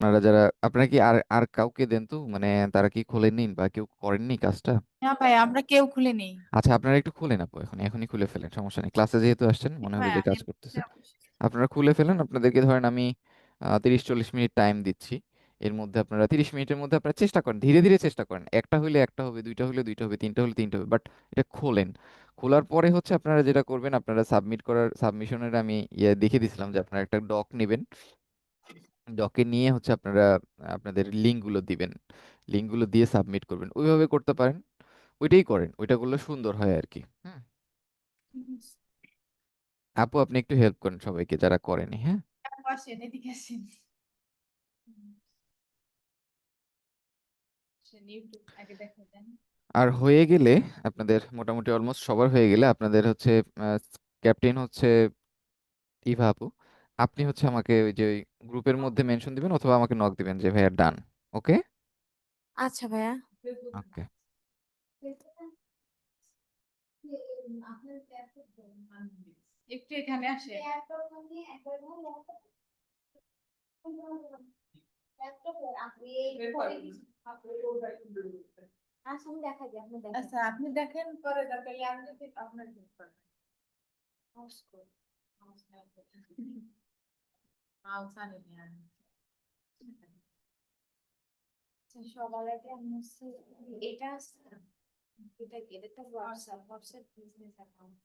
আপনারা যারা আপনারা কি আর আর কাউকে দেন তো? মানে তারা কি খোলেননি বা কেউ করেননি কাজটা? না ভাই আমরা কেউ খুলে নেই আচ্ছা আপনারা একটু খুলেন আপু এখন এখনই খুলে ফেলেন সমস্যা নেই। ক্লাসে যেহেতু আসছেন মনে হলো হ্যাঁ যে কাজ করতেছে। আপনারা খুলে ফেলেন আপনাদেরকে ধরেন আমি তিরিশ চল্লিশ মিনিট টাইম দিচ্ছি। এর মধ্যে আপনারা তিরিশ মিনিটের মধ্যে আপনারা চেষ্টা করেন ধীরে ধীরে চেষ্টা করেন। একটা হলে একটা হবে দুইটা হলে দুইটা হবে তিনটা হলে তিনটা হবে বাট এটা খোলেন। খোলার পরে হচ্ছে আপনারা যেটা করবেন আপনারা সাবমিট করার সাবমিশনের আমি ইয়ে দেখে দিয়েছিলাম যে আপনারা একটা ডক নেবেন। ডকে নিয়ে হচ্ছে আপনারা আপনাদের লিঙ্কগুলো দিবেন। লিঙ্কগুলো দিয়ে সাবমিট করবেন। ওইভাবে করতে পারেন ওইটাই করেন। ওইটা করলে সুন্দর হয় আর কি হুম? আপু আপনি একটু হেল্প করেন সবাইকে যারা করেনি হ্যাঁ? আর হয়ে গেলে আপনাদের মোটামুটি অলমোস্ট সবার হয়ে গেলে আপনাদের হচ্ছে ক্যাপ্টেন হচ্ছে ইভা আপু। আপনি হচ্ছে আমাকে ওই যে গ্রুপের মধ্যে মেনশন দিবেন অথবা আমাকে নক দিবেন যে ভাইয়া ডান ওকে আচ্ছা ভাইয়া। ওকে একটু এখানে আসেন। আচ্ছা আপনি দেখেন আপনি দেখেন পরে দরকার আপনার হেল্প করবেন মাউস আনেনি আমি আচ্ছা, সবার আগে আমি হচ্ছে এটা আছে না? এটা কি এটা তো হোয়াটসঅ্যাপ হোয়াটসঅ্যাপ বিজনেস অ্যাকাউন্ট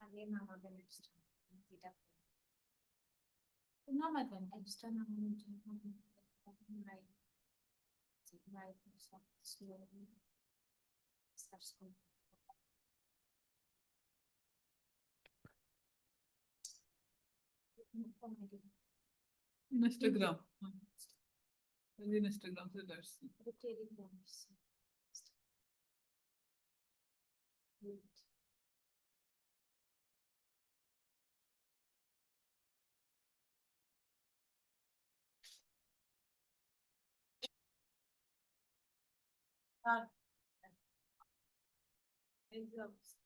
আগে নামাবেন এক্সট্রা এটা নামাই দেন এক্সট্রা নামানোর জন্য রাইট রাইট সব slowly search Instagram. Sen Instagram'da dersin. Telegram dersin. Evet. Evet. Evet.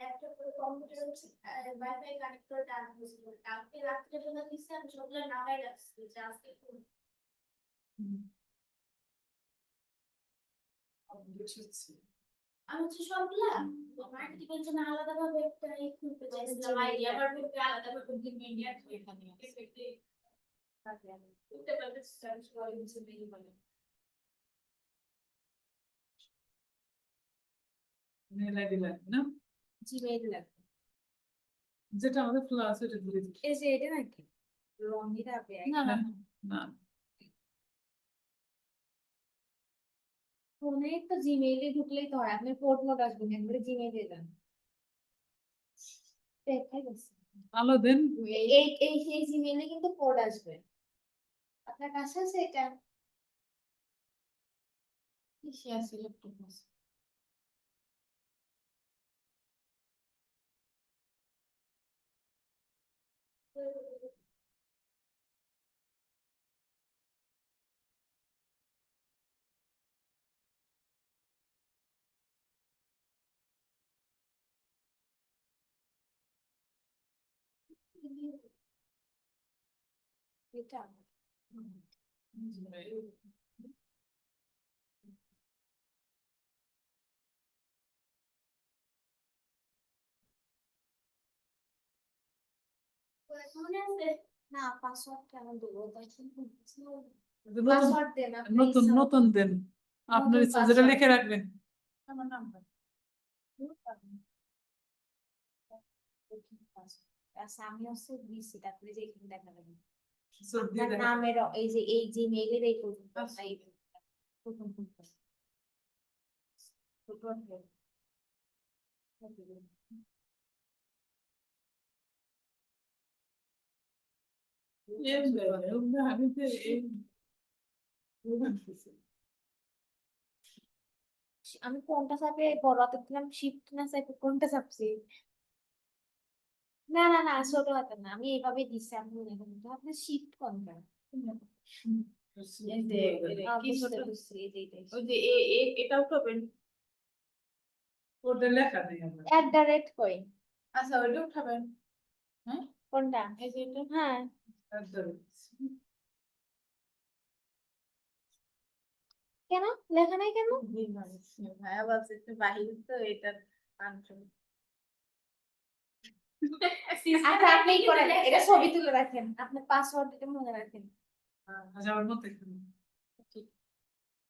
একটা করে কম্পিউটার হচ্ছে ওয়াইফাই কানেক্ট করে টাকা হয়েছিল কালকে রাত্রে বেলা আমি সবগুলো নামাই রাখছি যে আজকে আমি হচ্ছে সবগুলা মার্কেটিং জন্য আলাদা ভাবে একটা খুলতে চাইছিলাম আইডিয়া আলাদা ভাবে কিন্তু ইন্ডিয়া এখানে করতে পারবে সার্চ করে হচ্ছে মেইল বলে। মেল আইডি না? জিমেইল লাগবে যেটা আমাদের খোলা আছে এটা দিচ্ছি এই যে এটা নাকি রঙিন হবে না না না ফোনে তো জিমেইলে ঢুকলেই তো হয় আপনি পোর্ট মোড আসবেন একবারে জিমেইলে যান দেখাই গেছে আলো দেন। এই এই সেই জিমেইলে কিন্তু কোড আসবে। আপনার কাছে আছে এটা? কিসে আছে ল্যাপটপ আছে? এটা মনে না পাসওয়ার্ড কেন দেবো নতুন পাসওয়ার্ড দেন নতুন নতুন দেন। আপনার ইচ্ছা যেটা লিখে রাখবেন। আমার নাম্বার আচ্ছা আমি হচ্ছে দিচ্ছি তারপরে যে এখানে দেখা যাবে নামের এই যে এই পর্যন্ত আচ্ছা। এই প্রথম প্রথম। ছোট আমি কোনটা চাপে বড় দিলাম শিফট না চাপে কোনটা চাপছি না না না ছোট হাতে না। আমি এইভাবে দিচ্ছি আপনি দেখুন তো আপনি শিফট কোনটা এই কি ছোট? বুঝছি এই যে এটাই। ওই যে এ- এ- এটাও ওটা লেখা নেই At the rate কই আচ্ছা ওইটা উঠাবেন। কোনটা? এই যে এটা? হ্যাঁ। কেন? লেখা নাই কেন? ভাইয়া বলছে একটু বাহির তো এটা আনসার আচ্ছা আপনি করেন এটা ছবি তুলে রাখেন আপনার পাসওয়ার্ড এটা মনে রাখেন আচ্ছা আমার মতো